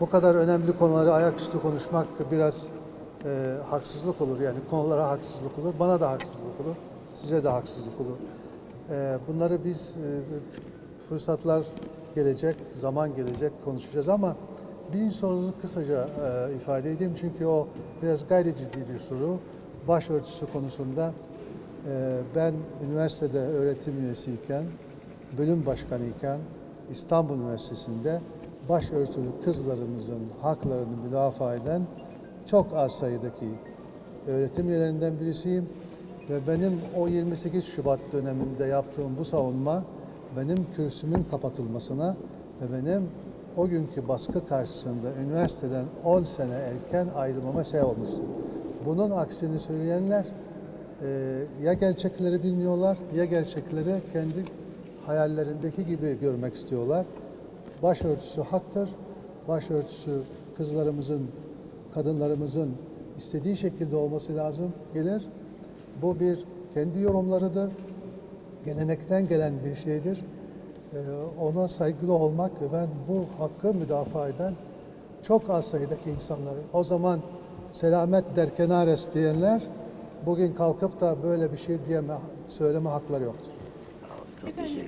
bu kadar önemli konuları ayaküstü konuşmak biraz e, haksızlık olur. Yani konulara haksızlık olur, bana da haksızlık olur, size de haksızlık olur. E, bunları biz e, fırsatlar gelecek, zaman gelecek konuşacağız ama birinci sorunuzu kısaca e, ifade edeyim çünkü o biraz gayri ciddi bir soru. Başörtüsü konusunda e, ben üniversitede öğretim üyesiyken, bölüm başkanıyken İstanbul Üniversitesi'nde başörtülü kızlarımızın haklarını müdafaa eden çok az sayıdaki öğretim üyelerinden birisiyim. Ve benim o 28 Şubat döneminde yaptığım bu savunma benim kürsümün kapatılmasına ve benim o günkü baskı karşısında üniversiteden 10 sene erken ayrılmama sebep olmuştu. Bunun aksini söyleyenler e, ya gerçekleri bilmiyorlar ya gerçekleri kendi hayallerindeki gibi görmek istiyorlar. Başörtüsü haktır. Başörtüsü kızlarımızın, kadınlarımızın istediği şekilde olması lazım gelir. Bu bir kendi yorumlarıdır. Gelenekten gelen bir şeydir. Ee, ona saygılı olmak ve ben bu hakkı müdafaa eden çok az sayıdaki insanları, o zaman selamet derkenares diyenler bugün kalkıp da böyle bir şey diyeme, söyleme hakları yoktur. Çok teşekkür